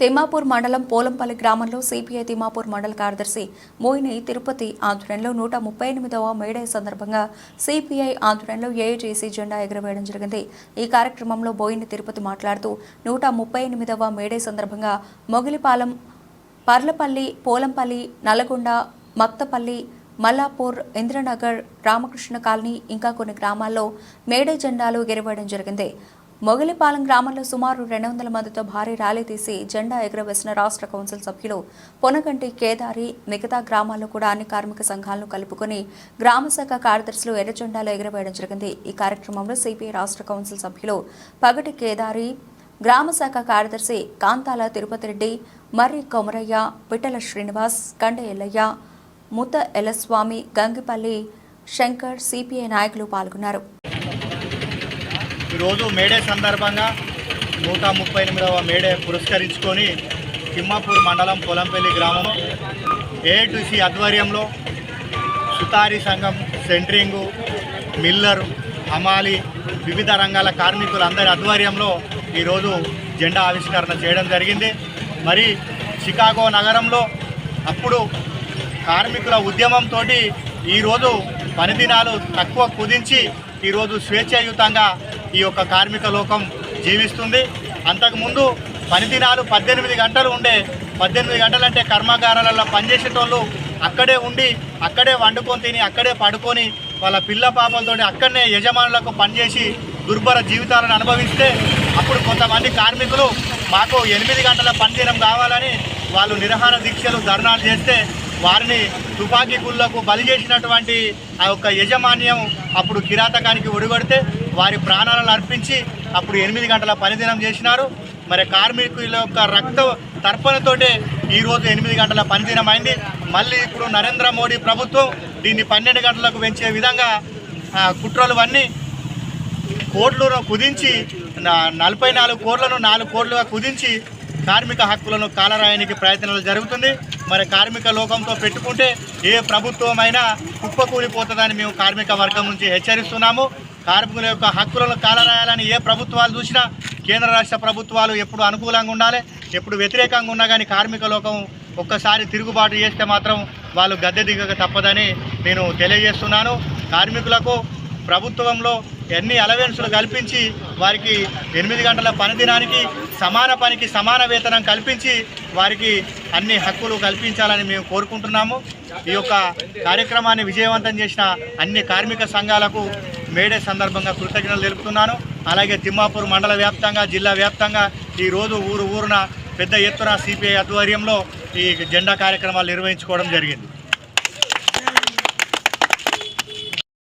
తిమ్మాపూర్ మండలం పోలంపల్లి గ్రామంలో సిపిఐ తిమ్మాపూర్ మండల కార్యదర్శి మోయిని తిరుపతి ఆధ్వర్యంలో నూట ముప్పై ఎనిమిదవ మేడే సందర్భంగా సిపిఐ ఆధ్వర్యంలో ఏఐజేసీ జెండా ఎగురవేయడం జరిగింది. ఈ కార్యక్రమంలో బోయిని తిరుపతి మాట్లాడుతూ నూట ముప్పై ఎనిమిదవ మేడే సందర్భంగా మొగిలిపాలెం పర్లపల్లి పోలంపల్లి నల్లగొండ మక్తపల్లి మల్లాపూర్ ఇంద్రనగర్ రామకృష్ణ కాలనీ ఇంకా కొన్ని గ్రామాల్లో మేడే జెండాలు ఎగరవేయడం జరిగింది. మొగలిపాలెం గ్రామంలో సుమారు రెండు వందల మందితో భారీ ర్యాలీ తీసి జెండా ఎగురవేసిన రాష్ట్ర కౌన్సిల్ సభ్యులు పొనగంటి కేదారి మిగతా గ్రామాల్లో కూడా అన్ని కార్మిక సంఘాలను కలుపుకొని గ్రామ శాఖ కార్యదర్శులు ఎర్ర జెండాలు ఎగురవేయడం జరిగింది. ఈ కార్యక్రమంలో సిపిఐ రాష్ట్ర కౌన్సిల్ సభ్యులు పగటి కేదారి గ్రామ శాఖ కార్యదర్శి కాంతాల తిరుపతి రెడ్డి మర్రి కొమరయ్య పిట్టల శ్రీనివాస్ కండ ఎల్లయ్య ముత ఎల్లస్వామి గంగిపల్లి శంకర్ సిపిఐ నాయకులు పాల్గొన్నారు. ఈరోజు మేడే సందర్భంగా నూట ముప్పై ఎనిమిదవ మేడే పురస్కరించుకొని తిమ్మాపూర్ మండలం పొలంపల్లి గ్రామం ఏటుసి ఆధ్వర్యంలో సుతారీ సంఘం సెంట్రింగు మిల్లర్ హమాలి వివిధ రంగాల కార్మికులందరి ఆధ్వర్యంలో ఈరోజు జెండా ఆవిష్కరణ చేయడం జరిగింది. మరి చికాగో నగరంలో అప్పుడు కార్మికుల ఉద్యమంతో ఈరోజు పనిదినాలు తక్కువ కుదించి ఈరోజు స్వేచ్ఛాయుతంగా ఈ యొక్క కార్మిక లోకం జీవిస్తుంది. అంతకుముందు పనిదినాలు పద్దెనిమిది గంటలు ఉండే పద్దెనిమిది గంటలంటే కర్మాగారాలలో పనిచేసేటోళ్ళు అక్కడే ఉండి అక్కడే వండుకొని తిని అక్కడే పడుకొని వాళ్ళ పిల్ల పాపలతో అక్కడనే యజమానులకు పనిచేసి దుర్భర జీవితాలను అనుభవిస్తే అప్పుడు కొంతమంది కార్మికులు మాకు ఎనిమిది గంటల పనిదినం కావాలని వాళ్ళు నిరహార దీక్షలు ధర్నాలు చేస్తే వారిని తుపాకీ గుళ్ళకు బలి చేసినటువంటి ఆ యొక్క యజమాన్యం అప్పుడు కిరాతకానికి ఒడిగొడితే వారి ప్రాణాలను అర్పించి అప్పుడు ఎనిమిది గంటల పనిదినం చేసినారు. మరి కార్మికుల యొక్క రక్త తర్పణతోటే ఈరోజు ఎనిమిది గంటల పనిదినం అయింది మళ్ళీ ఇప్పుడు నరేంద్ర మోడీ ప్రభుత్వం దీన్ని పన్నెండు గంటలకు పెంచే విధంగా కుట్రలు అన్నీ కోట్లను కుదించి నలభై నాలుగు కోట్లను నాలుగు కోట్లుగా కుదించి కార్మిక హక్కులను కాలరాయనికి ప్రయత్నాలు జరుగుతుంది. మరి కార్మిక లోకంతో పెట్టుకుంటే ఏ ప్రభుత్వమైనా కుప్పకూలిపోతుందని మేము కార్మిక వర్గం నుంచి హెచ్చరిస్తున్నాము. కార్మికుల యొక్క హక్కులను కాలరాయాలని ఏ ప్రభుత్వాలు చూసినా కేంద్ర రాష్ట్ర ప్రభుత్వాలు ఎప్పుడు అనుకూలంగా ఉండాలి ఎప్పుడు వ్యతిరేకంగా ఉన్నా కానీ కార్మిక లోకం ఒక్కసారి తిరుగుబాటు చేస్తే మాత్రం వాళ్ళు గద్దె దిగక తప్పదని నేను తెలియజేస్తున్నాను. కార్మికులకు ప్రభుత్వంలో ఎన్ని అలవెన్సులు కల్పించి వారికి ఎనిమిది గంటల పని దినానికి సమాన పనికి సమాన వేతనం కల్పించి వారికి అన్ని హక్కులు కల్పించాలని మేము కోరుకుంటున్నాము. ఈ యొక్క కార్యక్రమాన్ని విజయవంతం చేసిన అన్ని కార్మిక సంఘాలకు మేడే సందర్భంగా కృతజ్ఞతలు తెలుపుతున్నాను. అలాగే తిమ్మాపూర్ మండల వ్యాప్తంగా జిల్లా వ్యాప్తంగా ఈరోజు ఊరు ఊరున పెద్ద ఎత్తున సిపిఐ ఆధ్వర్యంలో ఈ జెండా కార్యక్రమాలు నిర్వహించుకోవడం జరిగింది.